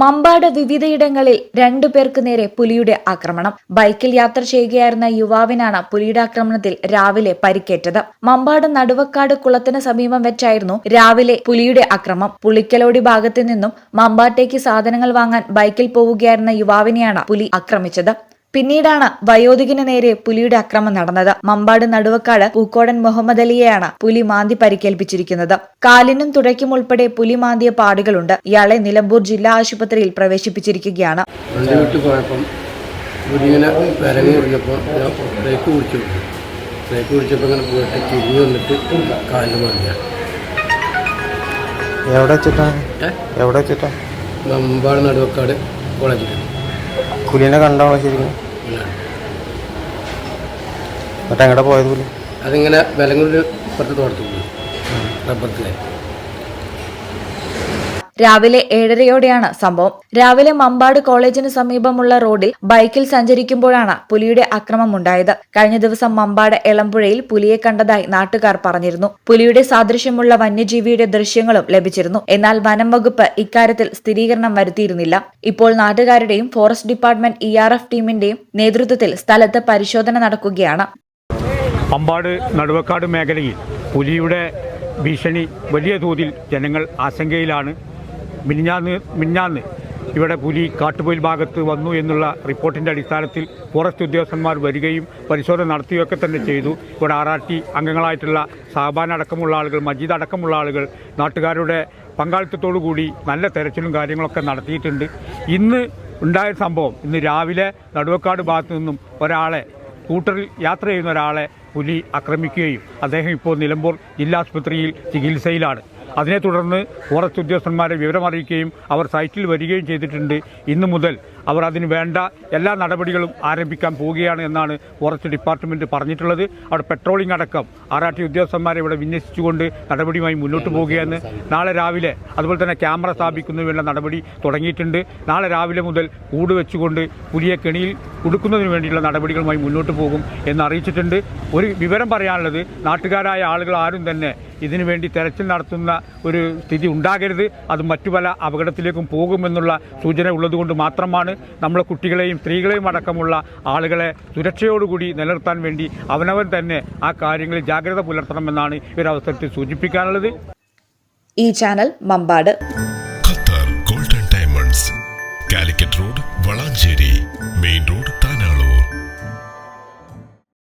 മമ്പാട് വിവിധയിടങ്ങളിൽ രണ്ടു പേർക്ക് നേരെ പുലിയുടെ ആക്രമണം. ബൈക്കിൽ യാത്ര ചെയ്യുകയായിരുന്ന യുവാവിനാണ് പുലിയുടെ ആക്രമണത്തിൽ രാവിലെ പരിക്കേറ്റത്. മമ്പാട് നടുവക്കാട് കുളത്തിന് സമീപം വെച്ചായിരുന്നു രാവിലെ പുലിയുടെ ആക്രമം. പുളിക്കലോടി ഭാഗത്തു നിന്നും മമ്പാട്ടേക്ക് സാധനങ്ങൾ വാങ്ങാൻ ബൈക്കിൽ പോവുകയായിരുന്ന യുവാവിനെയാണ് പുലി ആക്രമിച്ചത്. പിന്നീടാണ് വയോധികന് നേരെ പുലിയുടെ അക്രമം നടന്നത്. മമ്പാട് നടുവക്കാട് പൂക്കോടൻ മുഹമ്മദ് അലിയെയാണ് പുലി മാന്തി പരിക്കേൽപ്പിച്ചിരിക്കുന്നത്. കാലിനും തുടയ്ക്കും ഉൾപ്പെടെ പുലി മാന്തിയ പാടുകളുണ്ട്. ഇയാളെ നിലമ്പൂർ ജില്ലാ ആശുപത്രിയിൽ പ്രവേശിപ്പിച്ചിരിക്കുകയാണ്. ഞാൻ ബ്രേക്ക് ബ്രേക്ക് ഇങ്ങനെ പോയിട്ട് തിരിഞ്ഞു വന്നിട്ട് എവിടെ വെച്ചിട്ടാണ്? എവിടെ നടുവക്കാട് കോളേജിൽ പുലിനെ കണ്ടാണോ ശരിക്കും? എന്നിട്ട് എങ്ങടെ പോയത് പുലി അതിങ്ങനെ വിലങ്ങൂരിൽ പുറത്ത് തോട്ടത്തിൽ പോയി റബ്ബറത്തിലെ രാവിലെ ഏഴരയോടെയാണ് സംഭവം. രാവിലെ മമ്പാട് കോളേജിന് സമീപമുള്ള റോഡിൽ ബൈക്കിൽ സഞ്ചരിക്കുമ്പോഴാണ് പുലിയുടെ അക്രമം ഉണ്ടായത് കഴിഞ്ഞ ദിവസം മമ്പാട് എളമ്പുഴയിൽ പുലിയെ കണ്ടതായി നാട്ടുകാർ പറഞ്ഞിരുന്നു. പുലിയുടെ സാദൃശ്യമുള്ള വന്യജീവിയുടെ ദൃശ്യങ്ങളും ലഭിച്ചിരുന്നു. എന്നാൽ വനം വകുപ്പ് ഇക്കാര്യത്തിൽ സ്ഥിരീകരണം വരുത്തിയിരുന്നില്ല. ഇപ്പോൾ നാട്ടുകാരുടെയും forest department E R F ടീമിന്റെയും നേതൃത്വത്തിൽ സ്ഥലത്ത് പരിശോധന നടക്കുകയാണ്. അമ്പാട് നടുവക്കാട് മേഖലയിൽ പുലിയുടെ ഭീഷണി വലിയ തോതിൽ ജനങ്ങൾ ആശങ്കയിലാണ്. മിനിഞ്ഞാന്ന് മിനിഞ്ഞാന്ന് ഇവിടെ പുലി കാട്ടുപോയിൽ ഭാഗത്ത് വന്നു എന്നുള്ള റിപ്പോർട്ടിന്റെ അടിസ്ഥാനത്തിൽ ഫോറസ്റ്റ് ഉദ്യോഗസ്ഥന്മാർ വരികയും പരിശോധന നടത്തുകയൊക്കെ തന്നെ ചെയ്തു. ഇവിടെ ആർ ആർ ടി അംഗങ്ങളായിട്ടുള്ള സാബാൻ അടക്കമുള്ള ആളുകൾ മജീദ് അടക്കമുള്ള ആളുകൾ നാട്ടുകാരുടെ കൂടി നല്ല തെരച്ചിലും കാര്യങ്ങളൊക്കെ നടത്തിയിട്ടുണ്ട്. ഇന്ന് ഉണ്ടായ സംഭവം ഇന്ന് രാവിലെ നടുവക്കാട് ഭാഗത്തു നിന്നും ഒരാളെ സ്കൂട്ടറിൽ യാത്ര ചെയ്യുന്ന ഒരാളെ പുലി ആക്രമിക്കുകയും അദ്ദേഹം ഇപ്പോൾ നിലമ്പൂർ ജില്ലാ ആശുപത്രിയിൽ ചികിത്സയിലാണ്. അതിനെ തുടർന്ന് ഫോറസ്റ്റ് ഉദ്യോഗസ്ഥന്മാരെ വിവരമറിയിക്കുകയും അവർ സൈറ്റിൽ വരികയും ചെയ്തിട്ടുണ്ട്. ഇന്നു മുതൽ അവർ അതിന് വേണ്ട എല്ലാ നടപടികളും ആരംഭിക്കാൻ പോവുകയാണ് എന്നാണ് ഫോറസ്റ്റ് ഡിപ്പാർട്ട്മെന്റ് പറഞ്ഞിട്ടുള്ളത്. അവിടെ പെട്രോളിംഗ് അടക്കം ആർ ഉദ്യോഗസ്ഥന്മാരെ ഇവിടെ വിന്യസിച്ചുകൊണ്ട് നടപടിയുമായി മുന്നോട്ട് പോവുകയാണ്. നാളെ രാവിലെ അതുപോലെ തന്നെ ക്യാമറ സ്ഥാപിക്കുന്നതിനുള്ള നടപടി തുടങ്ങിയിട്ടുണ്ട്. നാളെ രാവിലെ മുതൽ കൂട് വെച്ചുകൊണ്ട് പുലിയെ കെണിയിൽ കൊടുക്കുന്നതിന് വേണ്ടിയുള്ള നടപടികളുമായി മുന്നോട്ട് പോകും എന്ന് അറിയിച്ചിട്ടുണ്ട്. ഒരു വിവരം പറയാനുള്ളത് നാട്ടുകാരായ ആളുകൾ ആരും തന്നെ ഇതിനു വേണ്ടി തെരച്ചിൽ നടത്തുന്ന ഒരു സ്ഥിതി ഉണ്ടാകരുത്. അത് മറ്റു പല അപകടത്തിലേക്കും പോകുമെന്നുള്ള സൂചന ഉള്ളതുകൊണ്ട് മാത്രമാണ് നമ്മളെ കുട്ടികളെയും സ്ത്രീകളെയും അടക്കമുള്ള ആളുകളെ സുരക്ഷയോടുകൂടി നിലനിർത്താൻ വേണ്ടി അവനവൻ തന്നെ ആ കാര്യങ്ങളിൽ ജാഗ്രത പുലർത്തണമെന്നാണ് ഈ ഒരു അവസരത്തിൽ സൂചിപ്പിക്കാനുള്ളത്. ഈ channel Mambad. Qatar golden diamonds Calicut road Valanchery main road